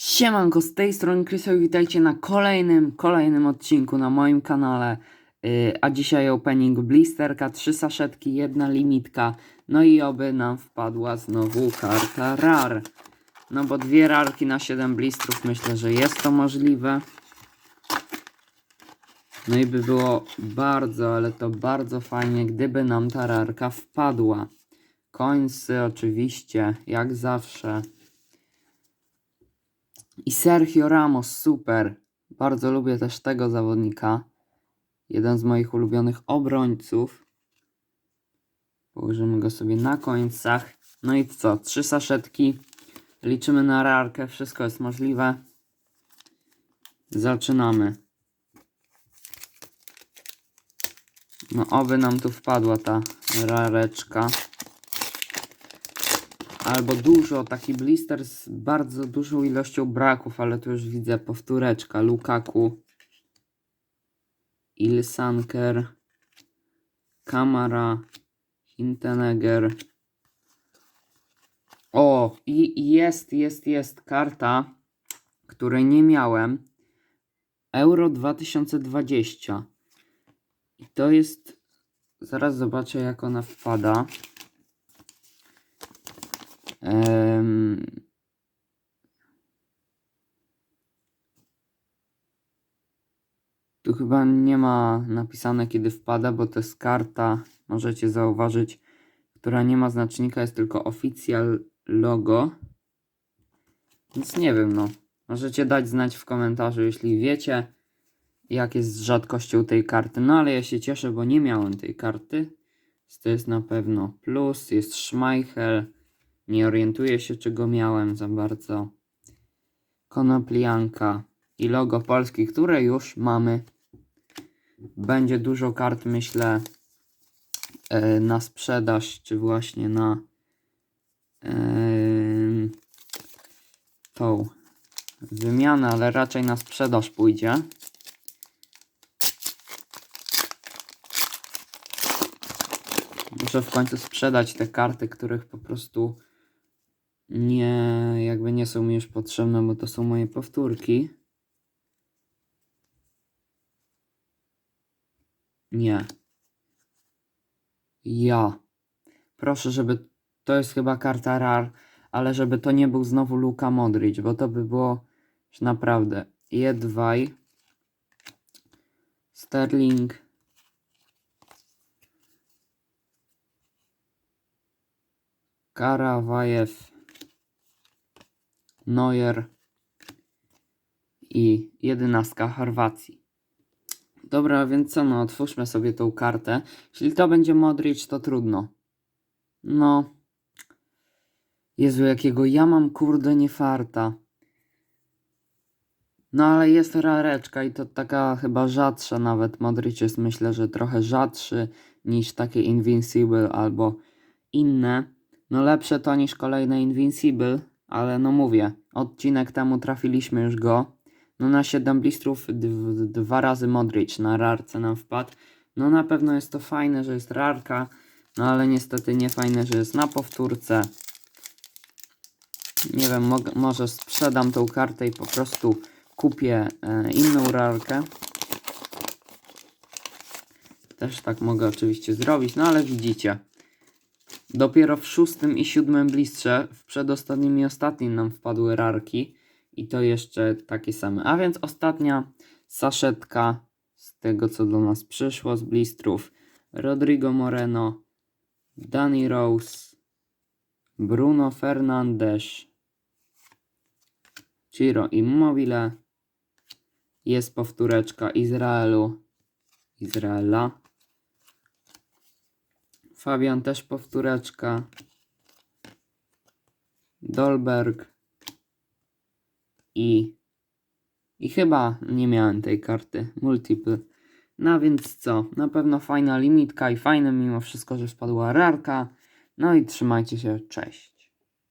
Siemanko, z tej strony Kryso i witajcie na kolejnym, kolejnym odcinku na moim kanale. Yy, a dzisiaj opening blisterka, trzy saszetki, jedna limitka. No i oby nam wpadła znowu karta RAR. No bo dwie rarki na 7 blistrów, myślę, że jest to możliwe. No i by było bardzo, ale to bardzo fajnie, gdyby nam ta rarka wpadła. Końcy oczywiście, jak zawsze. I Sergio Ramos, super. Bardzo lubię też tego zawodnika. Jeden z moich ulubionych obrońców. Położymy go sobie na końcach. No i co? Trzy saszetki. Liczymy na rarkę. Wszystko jest możliwe. Zaczynamy. No oby nam tu wpadła ta rareczka. Albo dużo, taki blister z bardzo dużą ilością braków, ale tu już widzę powtóreczka. Lukaku, Ilsanker, Kamara, Hinteneger. O, i jest, jest, jest karta, której nie miałem. Euro 2020. I to jest. Zaraz zobaczę, jak ona wpada. Em, Tu chyba nie ma napisane kiedy wpada, bo to jest karta, możecie zauważyć, która nie ma znacznika, jest tylko oficjal logo. Więc nie wiem, no. Możecie dać znać w komentarzu, jeśli wiecie, jak jest z rzadkością tej karty. No ale ja się cieszę, bo nie miałem tej karty. To jest na pewno plus, jest Schmeichel. Nie orientuję się, czy go miałem za bardzo. Konoplianka i logo Polski, które już mamy. Będzie dużo kart, myślę, e, na sprzedaż, czy właśnie na em, tą wymianę, ale raczej na sprzedaż pójdzie. Muszę w końcu sprzedać te karty, których po prostu nie, jakby nie są mi już potrzebne, bo to są moje powtórki. Nie. Ja. Proszę, żeby. To jest chyba karta RAR, ale żeby to nie był znowu Luka Modric, bo to by było już naprawdę. Jedwaj. Sterling. Karawajew. Neuer. I jedenastka Chorwacji. Dobra, więc co, no, otwórzmy sobie tą kartę. Jeśli to będzie Modric, to trudno. No. Jezu, jakiego ja mam kurde nie farta. No ale jest rareczka i to taka chyba rzadsza nawet. Modric jest myślę, że trochę rzadszy niż takie Invincible albo inne. No lepsze to niż kolejne Invincible, ale no mówię, odcinek temu trafiliśmy już go. No na 7 blistrów dw- dwa razy Modric na rarce nam wpadł. No na pewno jest to fajne, że jest rarka, no ale niestety nie fajne, że jest na powtórce. Nie wiem, mog- może sprzedam tą kartę i po prostu kupię e, inną rarkę. Też tak mogę oczywiście zrobić, no ale widzicie. Dopiero w szóstym i siódmym blistrze, w przedostatnim i ostatnim nam wpadły rarki. I to jeszcze takie same. A więc ostatnia saszetka z tego, co do nas przyszło z blistrów. Rodrigo Moreno, Danny Rose, Bruno Fernandes, Ciro Immobile. Jest powtóreczka Izraelu, Izraela. Fabian też powtóreczka. Dolberg. I, I chyba nie miałem tej karty multiple. No więc co? Na pewno fajna limitka i fajne mimo wszystko, że spadła rarka. No i trzymajcie się. Cześć.